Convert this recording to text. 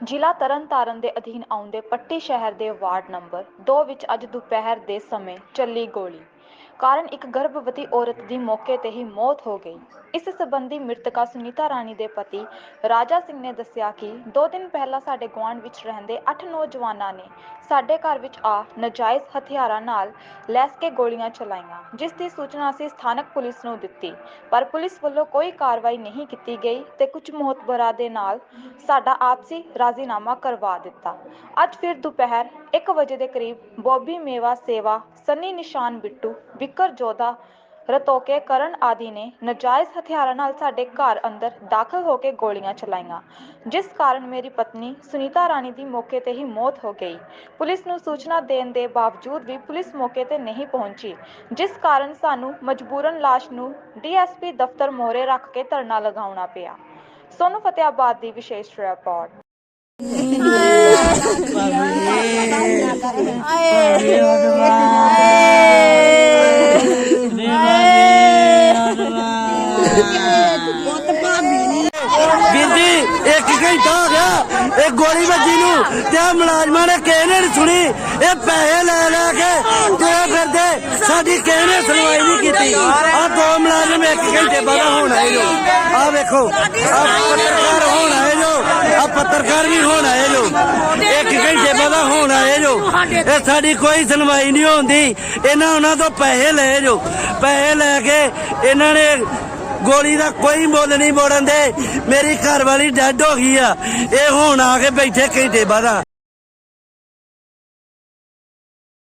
ਜ਼ਿਲ੍ਹਾ ਤਰਨਤਾਰਨ ਦੇ ਅਧੀਨ ਆਉਂਦੇ ਪੱਟੀ ਸ਼ਹਿਰ ਦੇ ਵਾਰਡ ਨੰਬਰ 2 ਵਿੱਚ ਅੱਜ ਦੁਪਹਿਰ ਦੇ ਸਮੇਂ ਚੱਲੀ ਗੋਲੀ। ਕਾਰਨ ਇੱਕ ਗਰਭਵਤੀ ਔਰਤ ਦੀ ਮੌਕੇ ਤੇ ਹੀ ਮੌਤ ਹੋ ਗਈ। ਇਸ ਸਬੰਧੀ ਮ੍ਰਿਤਕਾ ਸੁਨੀਤਾ ਰਾਣੀ ਦੇ ਪਤੀ ਰਾਜਾ ਸਿੰਘ ਨੇ ਦੱਸਿਆ ਕਿ ਦੋ ਦਿਨ ਪਹਿਲਾਂ ਸਾਡੇ ਗੁਆਂਢ ਵਿੱਚ ਰਹਿੰਦੇ 8 ਨੌਜਵਾਨਾਂ ਨੇ ਸਾਡੇ ਘਰ ਵਿੱਚ ਆ ਨਜਾਇਜ਼ ਹਥਿਆਰਾਂ ਨਾਲ ਲੈਸ ਕੇ ਗੋਲੀਆਂ ਚਲਾਈਆਂ, ਜਿਸ ਦੀ ਸੂਚਨਾ ਅਸੀਂ ਸਥਾਨਕ ਪੁਲਿਸ ਨੂੰ ਦਿੱਤੀ। ਪਰ ਪੁਲਿਸ ਵੱਲੋਂ ਕੋਈ ਕਾਰਵਾਈ ਨਹੀਂ ਕੀਤੀ ਗਈ ਤੇ ਕੁਝ ਮੋਹਤਬਰਾਂ ਦੇ ਨਾਲ ਸਾਡਾ ਆਪਸੀ ਰਾਜ਼ੀਨਾਮਾ ਕਰਵਾ ਦਿੱਤਾ। ਅੱਜ ਫਿਰ ਦੁਪਹਿਰ 1 ਵਜੇ ਦੇ ਕਰੀਬ ਬੋਬੀ ਮੇਵਾ ਸੇਵਾ, ਸੰਨੀ ਨਿਸ਼ਾਨ ਬਿੱਟੂ, ਵਿਕਰ ਜੋਧਾ ਰਤੋਕੇ, ਕਰਨ ਆਦਿ ਨੇ ਨਜਾਇਜ਼ ਹਥਿਆਰਾਂ ਨਾਲ ਸਾਡੇ ਘਰ ਅੰਦਰ ਦਾਖਲ ਹੋ ਕੇ ਗੋਲੀਆਂ ਚਲਾਈਆਂ। ਜਿਸ ਕਾਰਨ ਮੇਰੀ ਪਤਨੀ ਸੁਨੀਤਾ ਰਾਣੀ ਦੀ ਮੌਕੇ ਤੇ ਹੀ ਮੌਤ ਹੋ ਗਈ। ਪੁਲਿਸ ਨੂੰ ਸੂਚਨਾ ਦੇਣ ਦੇ ਬਾਵਜੂਦ ਵੀ ਪੁਲਿਸ ਮੌਕੇ ਤੇ ਨਹੀਂ ਪਹੁੰਚੀ, ਜਿਸ ਕਾਰਨ ਸਾਨੂੰ ਮਜਬੂਰਨ ਲਾਸ਼ ਨੂੰ ਡੀਐਸਪੀ ਦਫ਼ਤਰ ਮੋਹਰੇ ਰੱਖ ਕੇ ਧਰਨਾ ਲਗਾਉਣਾ ਪਿਆ। ਸੋਨੂੰ ਫਤਿਆਬਾਦ ਦੀ ਵਿਸ਼ੇਸ਼ ਰਿਪੋਰਟ। ਘੰਟਾ ਹੋ ਗਿਆ। ਇਹ ਗੋਲੀ ਵੱਜੀ ਨੂੰ। ਤੇ ਆਹ ਮੁਲਾਜ਼ਮਾਂ ਨੇ ਕਿਸੇ ਨੇ ਨਹੀਂ ਸੁਣੀ। ਇਹ ਪੈਸੇ ਲੈ ਲੈ ਕੇ ਤੁਰੇ ਫਿਰਦੇ ਸਾਡੀ ਕਿਸੇ ਨੇ ਸੁਣਵਾਈ ਨਹੀਂ ਕੀਤੀ। ਆ ਦੋ ਮੁਲਾਜ਼ਮ ਇੱਕ ਘੰਟੇ ਬਾਅਦ ਹੁਣ ਆਏ ਜੋ। ਆ ਵੇਖੋ ਆ ਪੱਤਰਕਾਰ ਹੁਣ ਆਏ ਜੋ। ਆ ਪੱਤਰਕਾਰ ਵੀ ਹੁਣ ਆਏ ਜੋ। ਇੱਕ ਘੰਟੇ ਬਾਅਦ ਹੁਣ ਆਏ ਜੋ। ਇਹ ਸਾਡੀ ਕੋਈ ਸੁਣਵਾਈ ਨਹੀਂ ਹੁੰਦੀ। ਇਹਨਾਂ ਉਹਨਾਂ ਤੋਂ ਪੈਸੇ ਲਏ ਜੋ। ਪੈਸੇ ਲੈ ਕੇ ਇਹਨਾਂ ਨੇ ਗੋਲੀ ਦਾ ਕੋਈ ਮੁੱਲ ਨਹੀਂ ਮੋੜਨ ਦੇ। ਮੇਰੀ ਘਰ ਵਾਲੀ ਡੈਡ ਹੋ ਗਈ ਆ। ਇਹ ਹੁਣ ਆ ਕੇ ਬੈਠੇ ਘੰਟੇ ਬਾਅਦ